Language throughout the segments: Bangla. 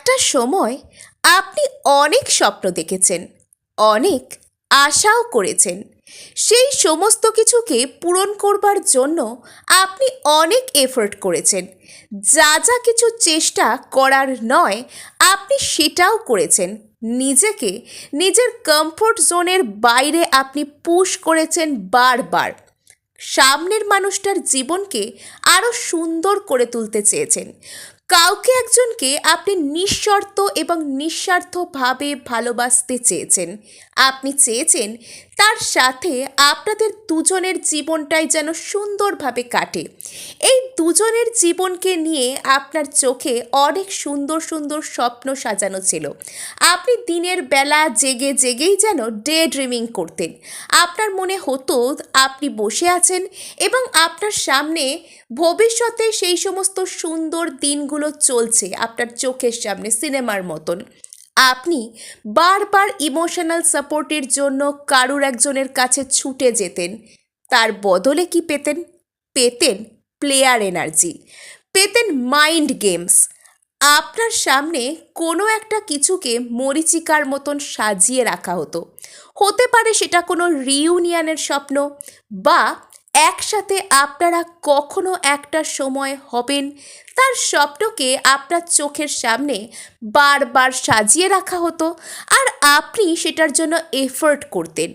একটা সময় আপনি অনেক স্বপ্ন দেখেছেন, অনেক আশাও করেছেন। সেই সমস্ত কিছুকে পূরণ করবার জন্য আপনি অনেক এফোর্ট করেছেন। যা যা কিছু চেষ্টা করার নয়, আপনি সেটাও করেছেন। নিজেকে, নিজের কমফোর্ট জোনের বাইরে আপনি পুশ করেছেন বারবার। সামনের মানুষটার জীবনকে আরও সুন্দর করে তুলতে চেয়েছেন। কাউকে একজনকে আপনি নিঃশর্ত এবং নিঃস্বার্থভাবে ভালোবাসতে চেয়েছেন। আপনি চেয়েছেন তার সাথে আপনাদের দুজনের জীবনটাই যেন সুন্দরভাবে কাটে। এই দুজনের জীবনকে নিয়ে আপনার চোখে অনেক সুন্দর সুন্দর স্বপ্ন সাজানো ছিল। আপনি দিনের বেলা জেগে, জেগেই যেন ডে ড্রিমিং করতেন। আপনার মনে হতো আপনি বসে আছেন এবং আপনার সামনে ভবিষ্যতে সেই সমস্ত সুন্দর দিনগুলো চলছে আপনার চোখের সামনে, সিনেমার মতন। আপনি বারবার ইমোশনাল সাপোর্টের জন্য কারুর একজনের কাছে ছুটে যেতেন, তার বদলে কি পেতেন? পেতেন প্লেয়ার এনার্জি পেতেন মাইন্ড গেমস আপনার সামনে কোনো একটা কিছুকে মরিচিকার মতন সাজিয়ে রাখা হতো। হতে পারে সেটা কোনো রিউনিয়নের স্বপ্ন বা একসাথে আপনারা কখনো একটা সময় হবেন? তার স্বপ্নকে আপনার চোখের সামনে বারবার সাজিয়ে রাখা হতো আর আপনি সেটার জন্য এফোর্ট করতেন।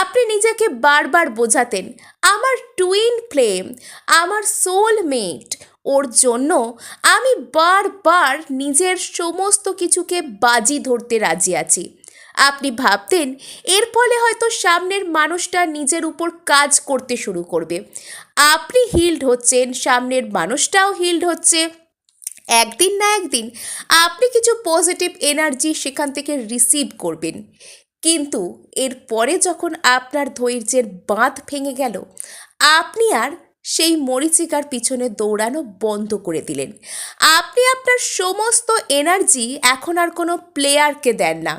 আপনি নিজেকে বারবার বোঝাতেন, আমার টুইন ফ্লেম আমার সোলমেট ওর জন্য আমি বারবার নিজের সমস্ত কিছুকে বাজি ধরতে রাজি আছি। আপনি ভাবতেন এর ফলে হয়তো সামনের মানুষটা নিজের উপর কাজ করতে শুরু করবে। আপনি হিল্ড হচ্ছেন, সামনের মানুষটাও হিল্ড হচ্ছে। একদিন না একদিন আপনি কিছু পজিটিভ এনার্জি সেখান থেকে রিসিভ করবেন। কিন্তু এরপরে যখন আপনার ধৈর্যের বাঁধ ভেঙে গেল, আপনি আর সেই মরিচিকার পিছনে দৌড়ানো বন্ধ করে দিলেন। আপনি আপনার সমস্ত এনার্জি এখন আর কোনো প্লেয়ারকে দেন না।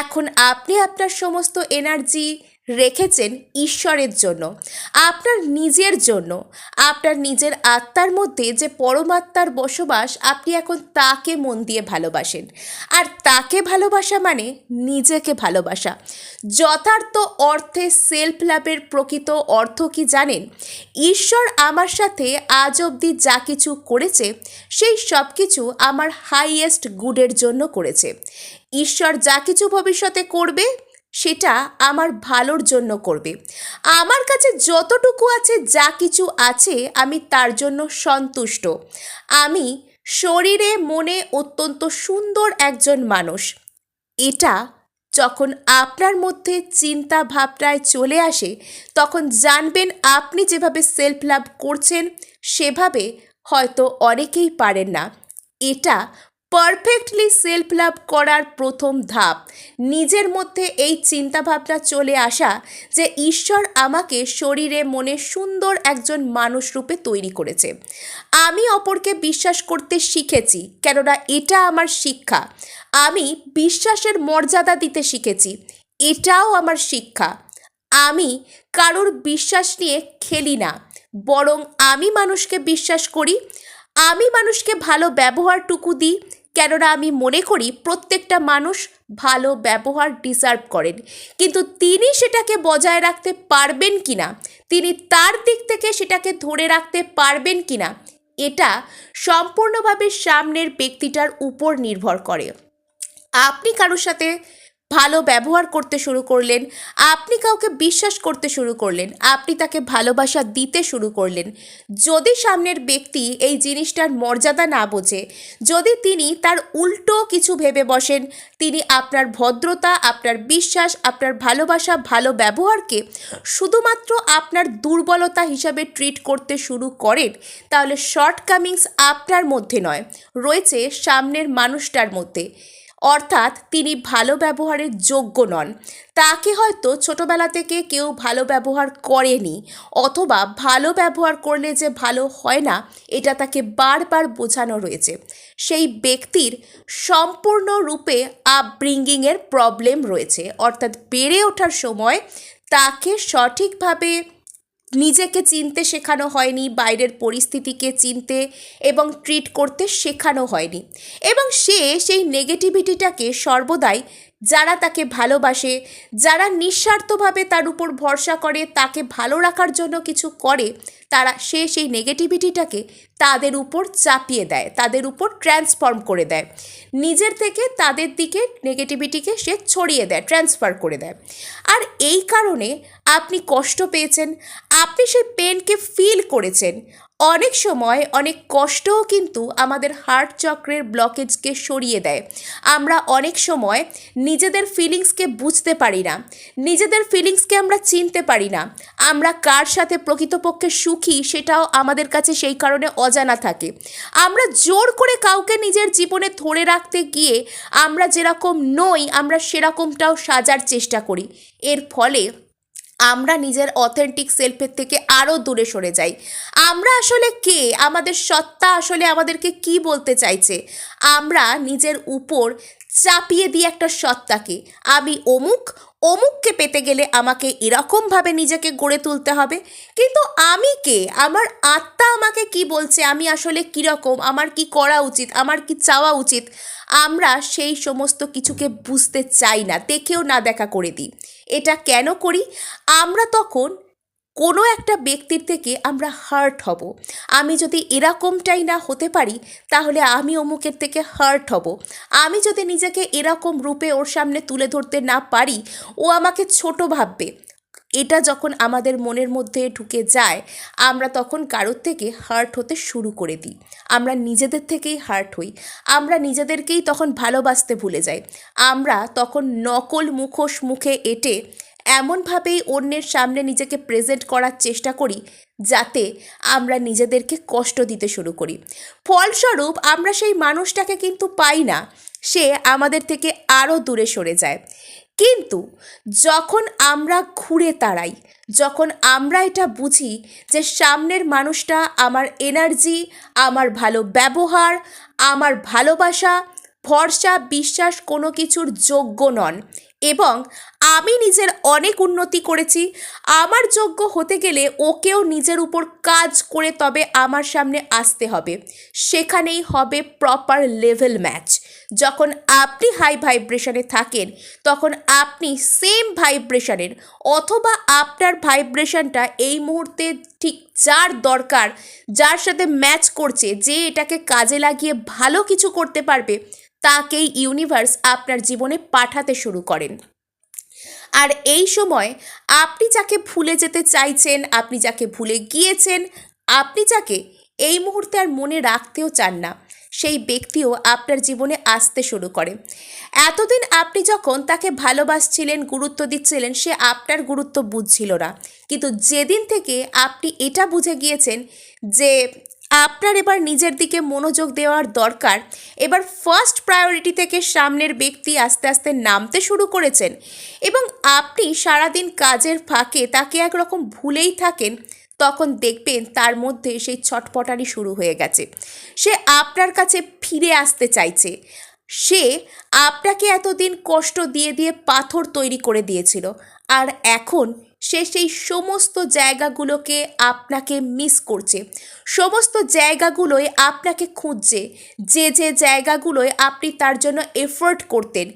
এখন আপনি আপনার সমস্ত এনার্জি রেখেছেন ঈশ্বরের জন্য, আপনার নিজের জন্য, আপনার নিজের আত্মার মধ্যে যে পরমাত্মার বসবাস আপনি এখন তাকে মন দিয়ে ভালোবাসেন। আর তাকে ভালোবাসা মানে নিজেকে ভালোবাসা। যথার্থ অর্থে সেলফ লাভের প্রকৃত অর্থ কি জানেন? ঈশ্বর আমার সাথে আজ অবধি যা কিছু করেছে, সেই সব কিছু আমার হাইয়েস্ট গুডের জন্য করেছে। ঈশ্বর যা কিছু ভবিষ্যতে করবে সেটা আমার ভালোর জন্য করবে। আমার কাছে যতটুকু আছে, যা কিছু আছে, আমি তার জন্য সন্তুষ্ট। আমি শরীরে, মনে অত্যন্ত সুন্দর একজন মানুষ। এটা যখন আপনার মধ্যে চিন্তা ভাবনায় চলে আসে, তখন জানবেন আপনি যেভাবে সেলফ লাভ করছেন, সেভাবে হয়তো অনেকেই পারেন না। এটা পারফেক্টলি সেলফ লাভ করার প্রথম ধাপ। নিজের মধ্যে এই চিন্তাভাবনা চলে আসা যে ঈশ্বর আমাকে শরীরে মনে সুন্দর একজন মানুষ রূপে তৈরি করেছে। আমি অপরকে বিশ্বাস করতে শিখেছি, কেননা এটা আমার শিক্ষা। আমি বিশ্বাসের মর্যাদা দিতে শিখেছি, এটাও আমার শিক্ষা। আমি কারোর বিশ্বাস নিয়ে খেলি না, বরং আমি মানুষকে বিশ্বাস করি, আমি মানুষকে ভালো ব্যবহারটুকু দিই কেননা আমি মনে করি প্রত্যেকটা মানুষ ভালো ব্যবহার ডিজার্ভ করেন। কিন্তু তিনি সেটাকে বজায় রাখতে পারবেন কি না তিনি তার দিক থেকে সেটাকে ধরে রাখতে পারবেন কি না এটা সম্পূর্ণভাবে সামনের ব্যক্তিটার উপর নির্ভর করে। আপনি কারোর সাথে ভালো ব্যবহার করতে শুরু করলেন, আপনি কাউকে বিশ্বাস করতে শুরু করলেন, আপনি তাকে ভালোবাসা দিতে শুরু করলেন। যদি সামনের ব্যক্তি এই জিনিসটার মর্যাদা না বোঝে, যদি তিনি তার উল্টো কিছু ভেবে বসেন, তিনি আপনার ভদ্রতা, আপনার বিশ্বাস, আপনার ভালোবাসা, ভালো ব্যবহারকে শুধুমাত্র আপনার দুর্বলতা হিসাবে ট্রিট করতে শুরু করেন, তাহলে শর্টকামিংস আপনার মধ্যে নয়, রয়েছে সামনের মানুষটার মধ্যে। অর্থাৎ তিনি ভালো ব্যবহারের যোগ্য নন। তাকে হয়তো ছোটবেলা থেকে কেউ ভালো ব্যবহার করেনি, অথবা ভালো ব্যবহার করলে যে ভালো হয় না, এটা তাকে বারবার বোঝানো রয়েছে। সেই ব্যক্তির সম্পূর্ণরূপে আপব্রিঙ্গিংয়ের প্রবলেম রয়েছে, অর্থাৎ বেড়ে ওঠার সময় তাকে সঠিকভাবে নিজেকে চিনতে শেখানো হয়নি, বাইরের পরিস্থিতিকে চিনতে এবং ট্রিট করতে শেখানো হয়নি। এবং সে সেই নেগেটিভিটিটাকে সর্বদাই যারা তাকে ভালোবাসে, যারা নিঃস্বার্থভাবে তার উপর ভরসা করে, তাকে ভালো রাখার জন্য কিছু করে, তারা সে সেই নেগেটিভিটিটাকে তাদের উপর চাপিয়ে দেয়, তাদের উপর ট্রান্সফর্ম করে দেয়। নিজের থেকে তাদের দিকে নেগেটিভিটিকে সে ছড়িয়ে দেয় ট্রান্সফার করে দেয়। আর এই কারণে আপনি কষ্ট পেয়েছেন, আপনি সেই পেনকে ফিল করেছেন অনেক সময় অনেক কষ্টও কিন্তু আমাদের হার্ট চক্রের ব্লকেজকে সরিয়ে দেয়। আমরা অনেক সময় নিজেদের ফিলিংসকে বুঝতে পারি না। নিজেদের ফিলিংসকে আমরা চিনতে পারি না। আমরা কার সাথে প্রকৃতপক্ষে সুখী সেটাও আমাদের কাছে সেই কারণে অজানা থাকে। আমরা জোর করে কাউকে নিজের জীবনে ধরে রাখতে গিয়ে আমরা যেরকম নই, আমরা সেরকমটাও সাজার চেষ্টা করি। এর ফলে আমরা নিজের অথেন্টিক সেলফের থেকে আরও দূরে সরে যাই। আমরা আসলে কে? আমাদের সত্তা আসলে আমাদেরকে কি বলতে চাইছে? আমরা নিজের উপর চাপিয়ে দিই একটা সত্তাকে। আমি অমুক, অমুককে পেতে গেলে আমাকে এরকমভাবে নিজেকে গড়ে তুলতে হবে। কিন্তু আমি কে? আমার আত্মা আমাকে কি বলছে? আমি আসলে কীরকম? আমার কি করা উচিত? আমার কি চাওয়া উচিত? আমরা সেই সমস্ত কিছুকে বুঝতে চাই না। দেখেও না দেখা করে দিই। এটা কেন করি? আমরা তখন কোনো একটা ব্যক্তির থেকে আমরা হার্ট হব। আমি যদি এরকমটাই না হতে পারি, তাহলে আমি অমুকের থেকে হার্ট হব। আমি যদি নিজেকে এরকম রূপে ওর সামনে তুলে ধরতে না পারি, ও আমাকে ছোট ভাববে। এটা যখন আমাদের মনের মধ্যে ঢুকে যায়, আমরা তখন কারোর থেকে হার্ট হতে শুরু করে দিই। আমরা নিজেদের থেকেই হার্ট হই। আমরা নিজেদেরকেই তখন ভালোবাসতে ভুলে যাই। আমরা তখন নকল মুখোশ মুখে এঁটে এমনভাবেই অন্যের সামনে নিজেকে প্রেজেন্ট করার চেষ্টা করি, যাতে আমরা নিজেদেরকে কষ্ট দিতে শুরু করি। ফলস্বরূপ, আমরা সেই মানুষটাকে কিন্তু পাই না। সে আমাদের থেকে আরও দূরে সরে যায়। কিন্তু যখন আমরা ঘুরে তাড়াই, যখন আমরা এটা বুঝি যে সামনের মানুষটা আমার এনার্জি আমার ভালো ব্যবহার, আমার ভালোবাসা, ভরসা, বিশ্বাস কোনো কিছুর যোগ্য নন এবং আমি নিজের অনেক উন্নতি করেছি, আমার যোগ্য হতে গেলে ওকেও নিজের উপর কাজ করে তবে আমার সামনে আসতে হবে। সেখানেই হবে প্রপার লেভেল ম্যাচ যখন আপনি হাই ভাইব্রেশনে থাকেন, তখন আপনি সেম ভাইব্রেশনের অথবা আপনার ভাইব্রেশনটা এই মুহূর্তে ঠিক যার দরকার, যার সাথে ম্যাচ করছে, যে এটাকে কাজে লাগিয়ে ভালো কিছু করতে পারবে, তাকেই ইউনিভার্স আপনার জীবনে পাঠাতে শুরু করেন। আর এই সময় আপনি যাকে ভুলে যেতে চাইছেন, আপনি যাকে ভুলে গিয়েছেন, আপনি যাকে এই মুহূর্তে আর মনে রাখতেও চান না। সেই ব্যক্তিও আপনার জীবনে আসতে শুরু করে। এতদিন আপনি যখন তাকে ভালোবাসছিলেন, গুরুত্ব দিচ্ছিলেন, সে আপনার গুরুত্ব বুঝছিল না। কিন্তু যেদিন থেকে আপনি এটা বুঝে গিয়েছেন যে আপনার এবার নিজের দিকে মনোযোগ দেওয়ার দরকার, এবার ফার্স্ট প্রায়োরিটি থেকে সামনের ব্যক্তি আস্তে আস্তে নামতে শুরু করেছেন এবং আপনি সারাদিন কাজের ফাঁকে তাকে একরকম ভুলেই থাকেন তখন দেখবেন তার মধ্যে সেই ছটপটানি শুরু হয়ে গেছে। সে আপনার কাছে ফিরে আসতে চাইছে। সে আপনাকে এতদিন কষ্ট দিয়ে দিয়ে পাথর তৈরি করে দিয়েছিল, আর এখন সে সেই সমস্ত জায়গাগুলোকে আপনাকে মিস করছে। সমস্ত জায়গাগুলোয় আপনাকে খুঁজছে, যে যে জায়গাগুলোয় আপনি তার জন্য এফোর্ট করতেন,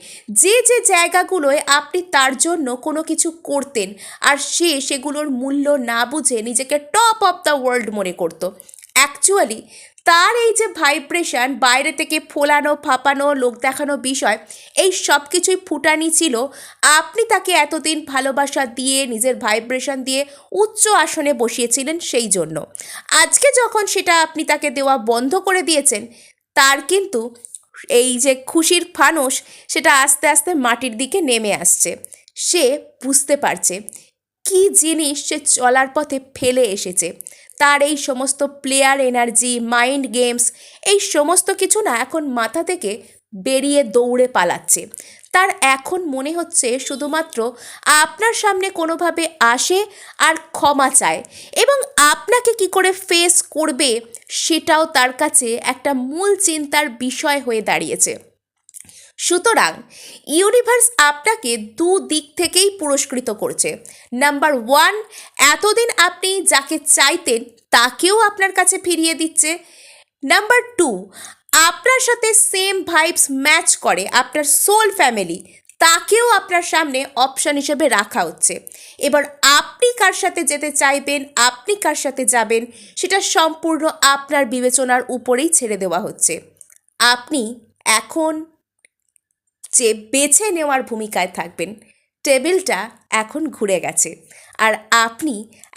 যে যে জায়গাগুলোয় আপনি তার জন্য কোনো কিছু করতেন, আর সে সেগুলোর মূল্য না বুঝে নিজেকে টপ অফ দ্য ওয়ার্ল্ড মনে করতো। অ্যাকচুয়ালি তার এই যে ভাইব্রেশন বাইরে থেকে ফোলানো, ফাপানো, লোক দেখানো বিষয়, এই সব কিছুই ফুটানি ছিল। আপনি তাকে এতদিন ভালোবাসা দিয়ে, নিজের ভাইব্রেশন দিয়ে উচ্চ আসনে বসিয়েছিলেন সেই জন্য। আজকে যখন সেটা আপনি তাকে দেওয়া বন্ধ করে দিয়েছেন, তার কিন্তু এই যে খুশির ফানুস, সেটা আস্তে আস্তে মাটির দিকে নেমে আসছে। সে বুঝতে পারছে কি জিনিস সে চলার পথে ফেলে এসেছে। তার এই সমস্ত প্লেয়ার এনার্জি মাইন্ড গেমস এই সমস্ত কিছু না এখন মাথা থেকে বেরিয়ে দৌড়ে পালাচ্ছে। তার এখন মনে হচ্ছে শুধুমাত্র আপনার সামনে কোনোভাবে আসে আর ক্ষমা চায় এবং আপনাকে কি করে ফেস করবে সেটাও তার কাছে একটা মূল চিন্তার বিষয় হয়ে দাঁড়িয়েছে। সুতরাং, ইউনিভার্স আপনাকে দু দিক থেকেই পুরস্কৃত করছে। নাম্বার ওয়ান, এতদিন আপনি যাকে চাইতেন তাকেও আপনার কাছে ফিরিয়ে দিচ্ছে। নাম্বার টু, আপনার সাথে সেম ভাইবস ম্যাচ করে আপনার সোল ফ্যামিলি তাকেও আপনার সামনে অপশন হিসেবে রাখা হচ্ছে। এবার আপনি কার সাথে যেতে চাইবেন, আপনি কার সাথে যাবেন, সেটা সম্পূর্ণ আপনার বিবেচনার উপরেই ছেড়ে দেওয়া হচ্ছে। আপনি এখন যে বেছে নেওয়ার ভূমিকায় থাকবেন। টেবিলটা এখন ঘুরে গেছে। আর আপনি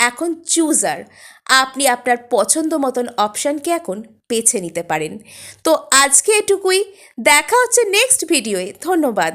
এখন চুজার। আপনি আপনার পছন্দ মতন অপশানকে এখন বেছে নিতে পারেন। তো আজকে এটুকুই। দেখা হচ্ছে নেক্সট ভিডিওয়ে। ধন্যবাদ।